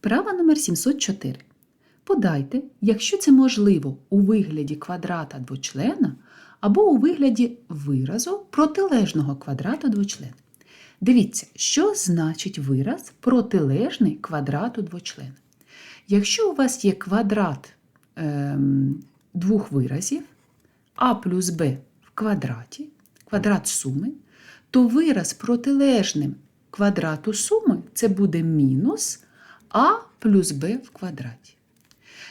Вправа номер 704. Подайте, якщо це можливо, у вигляді квадрата двочлена або у вигляді виразу протилежного квадрата двочлена. Дивіться, що значить вираз протилежний квадрату двочлена. Якщо у вас є квадрат ем, двох виразів а плюс b в квадраті, квадрат суми, то вираз протилежним квадрату суми це буде мінус а плюс b в квадраті.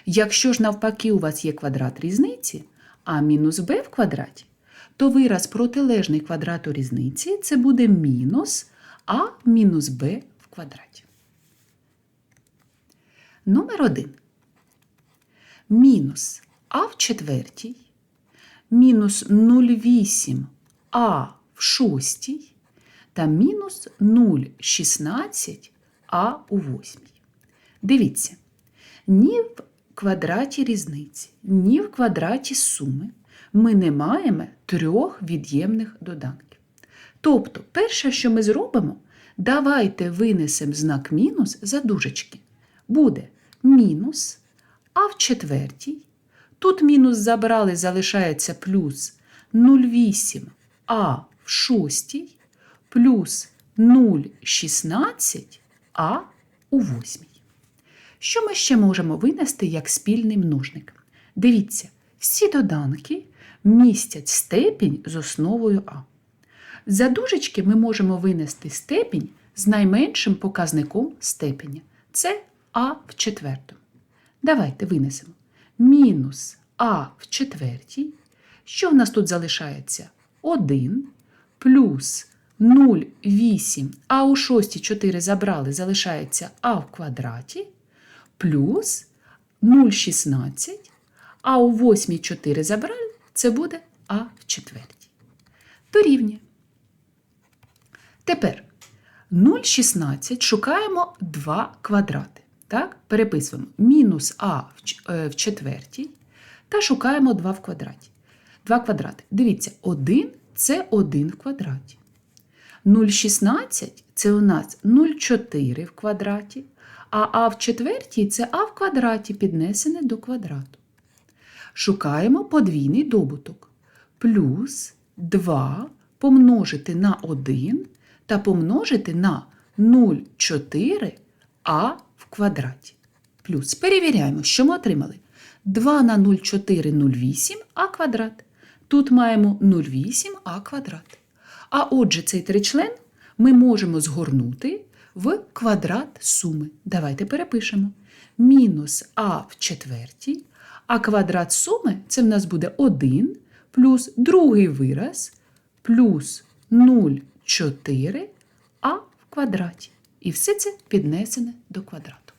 Якщо ж навпаки у вас є квадрат різниці, а мінус b в квадраті, то вираз протилежний квадрату різниці це буде мінус а мінус b в квадраті. Номер 1. Мінус а в четвертій, мінус 0,8 а в шостій та мінус 0,16 а у восьмій. Дивіться, ні в квадраті різниці, ні в квадраті суми ми не маємо трьох від'ємних доданків. Тобто, перше, що ми зробимо, давайте винесемо знак мінус за дужечки. Буде мінус, а в четвертій. Тут мінус забрали, залишається плюс 0,8 а в шостій, плюс 0,16 а у восьмій. Що ми ще можемо винести як спільний множник? Дивіться, всі доданки містять степінь з основою А. За дужечки ми можемо винести степінь з найменшим показником степеня. Це А в четвертому. Давайте винесемо мінус А в четвертій. Що в нас тут залишається? 1 плюс 0,8, а у шостій 4 забрали, залишається А в квадраті, плюс 0,16, а у восьмій 4 забрали, це буде А в четвертій. Дорівнює. Тепер 0,16 шукаємо 2 квадрати. Так? Переписуємо мінус А в е, четвертій та шукаємо 2 в квадраті. 2 квадрати. Дивіться, 1 це 1 в квадраті. 0,16 це у нас 0,4 в квадраті, а А в четвертій це А в квадраті піднесене до квадрату. Шукаємо подвійний добуток. Плюс 2 помножити на 1 та помножити на 0,4 а в квадраті. Плюс перевіряємо, що ми отримали. 2 на 0,4 0,8 а квадрат. Тут маємо 0,8 а квадрат. А отже, цей тричлен ми можемо згорнути в квадрат суми. Давайте перепишемо. Мінус а в четвертій, а квадрат суми це в нас буде 1 плюс другий вираз плюс 0,4 а в квадраті. І все це піднесене до квадрату.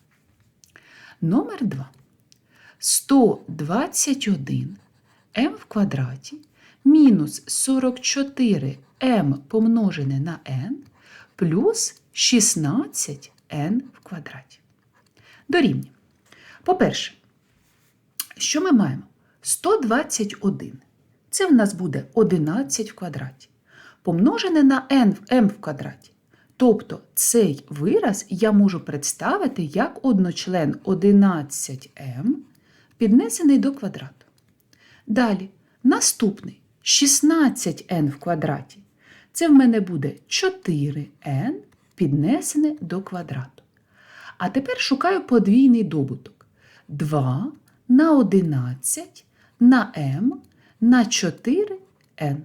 Номер 2. 121 м в квадраті мінус 44 м помножене на n плюс 16 n в квадраті. Дорівнює. По-перше, що ми маємо? 121. Це в нас буде 11 в квадраті. Помножене на n в m в квадраті. Тобто цей вираз я можу представити як одночлен 11m, піднесений до квадрату. Далі, наступний 16n в квадраті. Це в мене буде 4n піднесене до квадрату. А тепер шукаю подвійний добуток. 2 на 11 на m на 4n.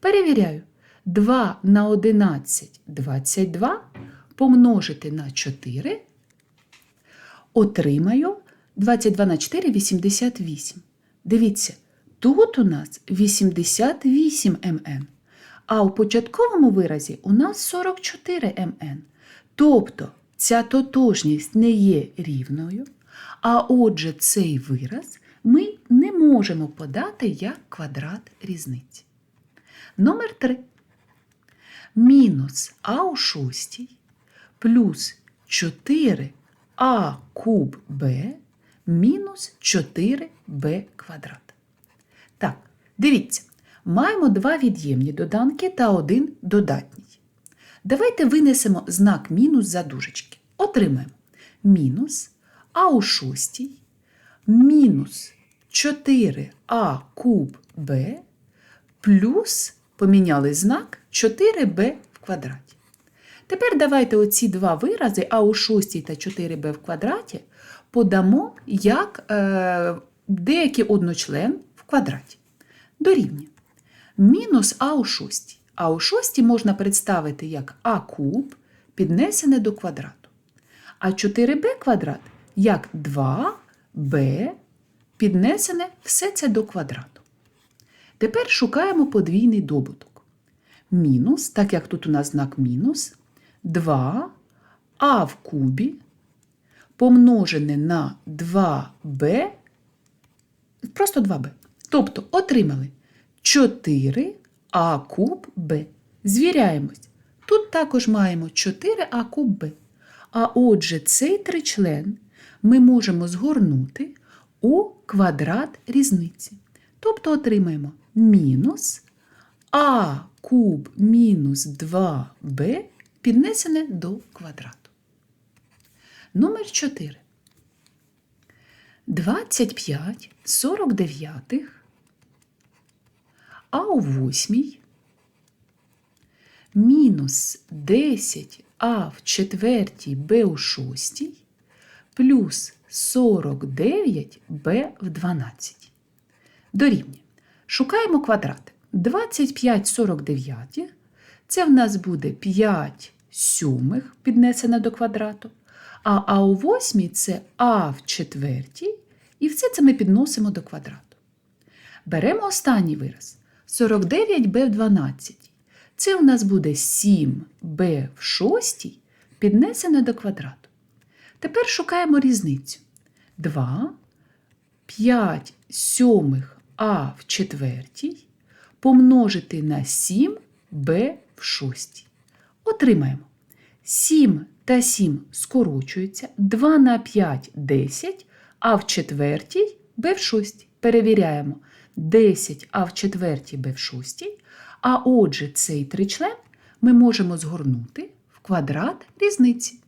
Перевіряю. 2 на 11 22 помножити на 4. Отримаю 22 на 4 88. Дивіться, тут у нас 88 мн. А у початковому виразі у нас 44 мн. Тобто ця тотожність не є рівною, а отже, цей вираз ми не можемо подати як квадрат різниці. Номер 3. Мінус а у шостій плюс 4а куб b мінус 4b квадрат. Так, дивіться, маємо два від'ємні доданки та один додатній. Давайте винесемо знак мінус за дужечки. Отримаємо мінус а у шостій мінус 4а куб b плюс поміняли знак 4b в квадраті. Тепер давайте оці два вирази а у шостій та 4b в квадраті подамо як е, деякий одночлен в квадраті. Дорівнює. Мінус а у шостій. А у шостій можна представити як а куб піднесене до квадрату. А 4b квадрат як 2b піднесене все це до квадрату. Тепер шукаємо подвійний добуток. Мінус, так як тут у нас знак мінус, 2 а в кубі помножене на 2b, просто 2b. Тобто отримали 4а куб b. Звіряємось. Тут також маємо 4а куб b. А отже, цей тричлен ми можемо згорнути у квадрат різниці. Тобто отримаємо мінус а куб мінус 2b піднесене до квадрату. Номер 4. 25 49 а у восьмій мінус 10 а в четвертій б у шостій плюс 49 б в 12. Дорівнює. Шукаємо квадрати. 25 49 це в нас буде 5 сьомих піднесене до квадрату. А а у восьмій це а в четвертій, і все це ми підносимо до квадрату. Беремо останній вираз. 49b в 12. Це у нас буде 7b в шостій піднесене до квадрату. Тепер шукаємо різницю. 2, 5 сьомих а в четвертій помножити на 7b в шостій. Отримаємо 7 та 7 скорочуються, 2 на 5 – 10, а в четвертій b в шостій. Перевіряємо 10 а в четвертій b в шостій. А отже, цей тричлен ми можемо згорнути в квадрат різниці.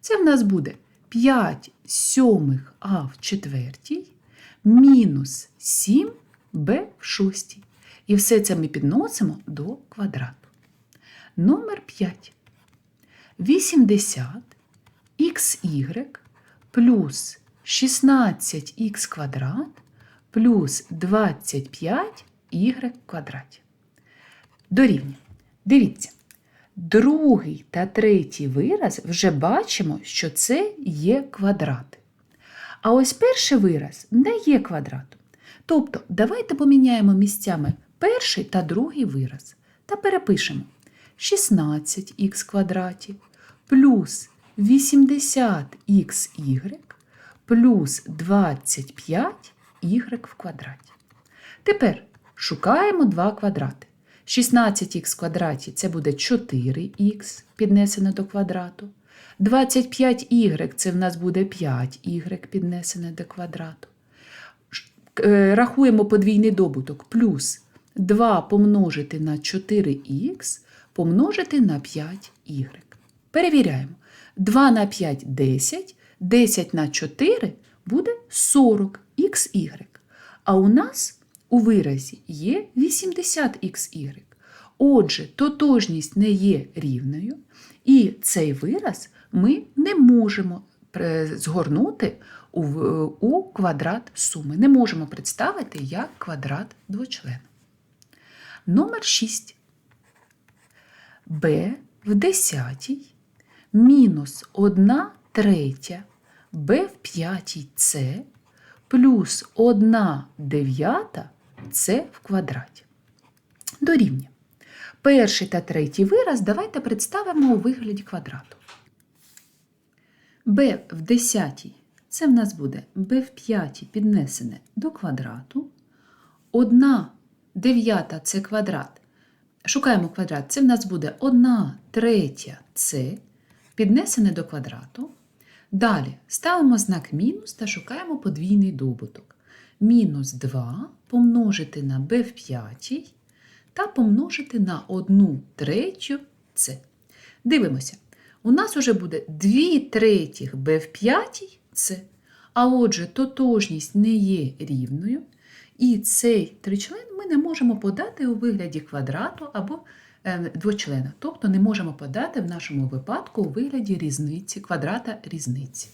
Це в нас буде 5 сьомих а в четвертій мінус 7 b в шостій. І все це ми підносимо до квадрату. Номер 5. 80 xy плюс 16х квадрат плюс 25 y в квадраті. Дорівнює. Дивіться, другий та третій вираз вже бачимо, що це є квадрати. А ось перший вираз не є квадратом. Тобто, давайте поміняємо місцями перший та другий вираз та перепишемо 16х квадраті плюс 80xy плюс 25y в квадраті. Тепер шукаємо два квадрати. 16х в квадраті це буде 4х піднесене до квадрату. 25y це в нас буде 5y піднесене до квадрату. Е, Рахуємо подвійний добуток плюс 2 помножити на 4х помножити на 5y. Перевіряємо. 2 на 5 – 10, 10 на 4 буде 40xy. А у нас у виразі є 80xy. Отже, тотожність не є рівною, і цей вираз ми не можемо згорнути у, квадрат суми. Не можемо представити як квадрат двочлена. Номер 6. b в десятій мінус 1 третя b в п'ятій c плюс 1 дев'ята c в квадраті. Дорівнює. Перший та третій вираз давайте представимо у вигляді квадрату. b в десятій це в нас буде b в п'ятій піднесене до квадрату. 1 дев'ята це квадрат. Шукаємо квадрат. Це в нас буде 1 третя c піднесене до квадрату. Далі ставимо знак мінус та шукаємо подвійний добуток. Мінус 2 помножити на b в п'ятій та помножити на 1 третю c. Дивимося. У нас уже буде 2 третіх b в п'ятій С. А отже, тотожність не є рівною. І цей тричлен ми не можемо подати у вигляді квадрату або Е, двочлена, тобто не можемо подати в нашому випадку у вигляді різниці, квадрата різниці.